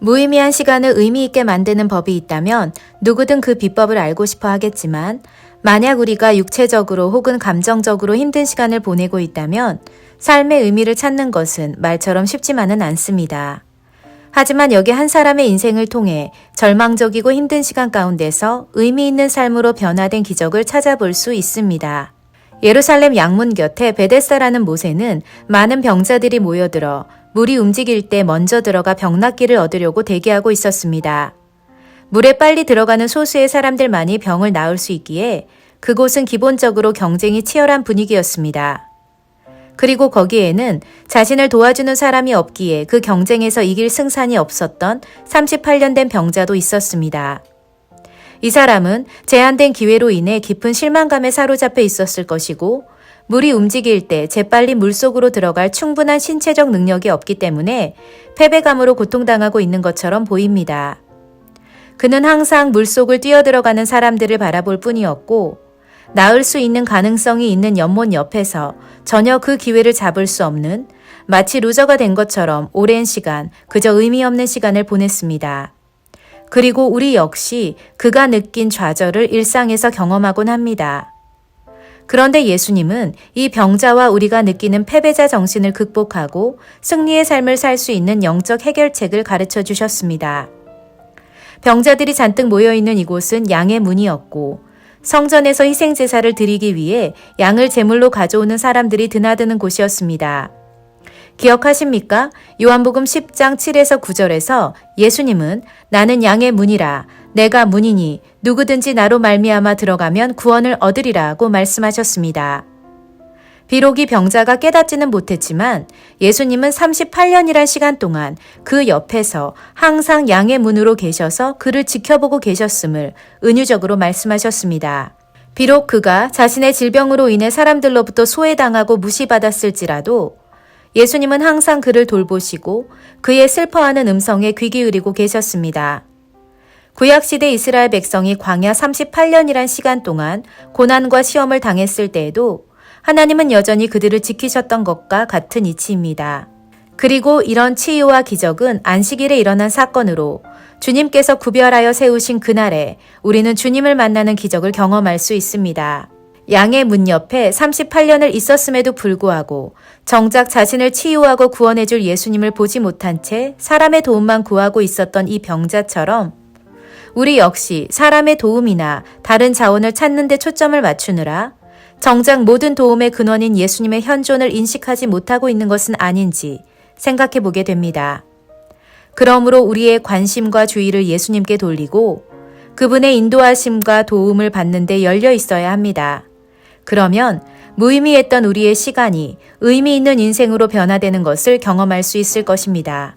무의미한 시간을 의미 있게 만드는 법이 있다면 누구든 그 비법을 알고 싶어 하겠지만 만약 우리가 육체적으로 혹은 감정적으로 힘든 시간을 보내고 있다면 삶의 의미를 찾는 것은 말처럼 쉽지만은 않습니다. 하지만 여기 한 사람의 인생을 통해 절망적이고 힘든 시간 가운데서 의미 있는 삶으로 변화된 기적을 찾아볼 수 있습니다. 예루살렘 양문 곁에 베데스다라는 못에는 많은 병자들이 모여들어 물이 움직일 때 먼저 들어가 병낫기를 얻으려고 대기하고 있었습니다. 물에 빨리 들어가는 소수의 사람들만이 병을 나을 수 있기에 그곳은 기본적으로 경쟁이 치열한 분위기였습니다. 그리고 거기에는 자신을 도와주는 사람이 없기에 그 경쟁에서 이길 승산이 없었던 38년 된 병자도 있었습니다. 이 사람은 제한된 기회로 인해 깊은 실망감에 사로잡혀 있었을 것이고 물이 움직일 때 재빨리 물속으로 들어갈 충분한 신체적 능력이 없기 때문에 패배감으로 고통당하고 있는 것처럼 보입니다. 그는 항상 물속을 뛰어들어가는 사람들을 바라볼 뿐이었고 나을 수 있는 가능성이 있는 연못 옆에서 전혀 그 기회를 잡을 수 없는 마치 루저가 된 것처럼 오랜 시간 그저 의미 없는 시간을 보냈습니다. 그리고 우리 역시 그가 느낀 좌절을 일상에서 경험하곤 합니다. 그런데 예수님은 이 병자와 우리가 느끼는 패배자 정신을 극복하고 승리의 삶을 살 수 있는 영적 해결책을 가르쳐 주셨습니다. 병자들이 잔뜩 모여 있는 이곳은 양의 문이었고 성전에서 희생 제사를 드리기 위해 양을 제물로 가져오는 사람들이 드나드는 곳이었습니다. 기억하십니까? 요한복음 10장 7에서 9절에서 예수님은 나는 양의 문이라 내가 문이니 누구든지 나로 말미암아 들어가면 구원을 얻으리라고 말씀하셨습니다. 비록 이 병자가 깨닫지는 못했지만 예수님은 38년이란 시간 동안 그 옆에서 항상 양의 문으로 계셔서 그를 지켜보고 계셨음을 은유적으로 말씀하셨습니다. 비록 그가 자신의 질병으로 인해 사람들로부터 소외당하고 무시받았을지라도 예수님은 항상 그를 돌보시고 그의 슬퍼하는 음성에 귀 기울이고 계셨습니다. 구약시대 이스라엘 백성이 광야 38년이란 시간 동안 고난과 시험을 당했을 때에도 하나님은 여전히 그들을 지키셨던 것과 같은 이치입니다. 그리고 이런 치유와 기적은 안식일에 일어난 사건으로 주님께서 구별하여 세우신 그날에 우리는 주님을 만나는 기적을 경험할 수 있습니다. 양의 문 옆에 38년을 있었음에도 불구하고 정작 자신을 치유하고 구원해줄 예수님을 보지 못한 채 사람의 도움만 구하고 있었던 이 병자처럼 우리 역시 사람의 도움이나 다른 자원을 찾는 데 초점을 맞추느라 정작 모든 도움의 근원인 예수님의 현존을 인식하지 못하고 있는 것은 아닌지 생각해 보게 됩니다. 그러므로 우리의 관심과 주의를 예수님께 돌리고 그분의 인도하심과 도움을 받는 데 열려 있어야 합니다. 그러면 무의미했던 우리의 시간이 의미 있는 인생으로 변화되는 것을 경험할 수 있을 것입니다.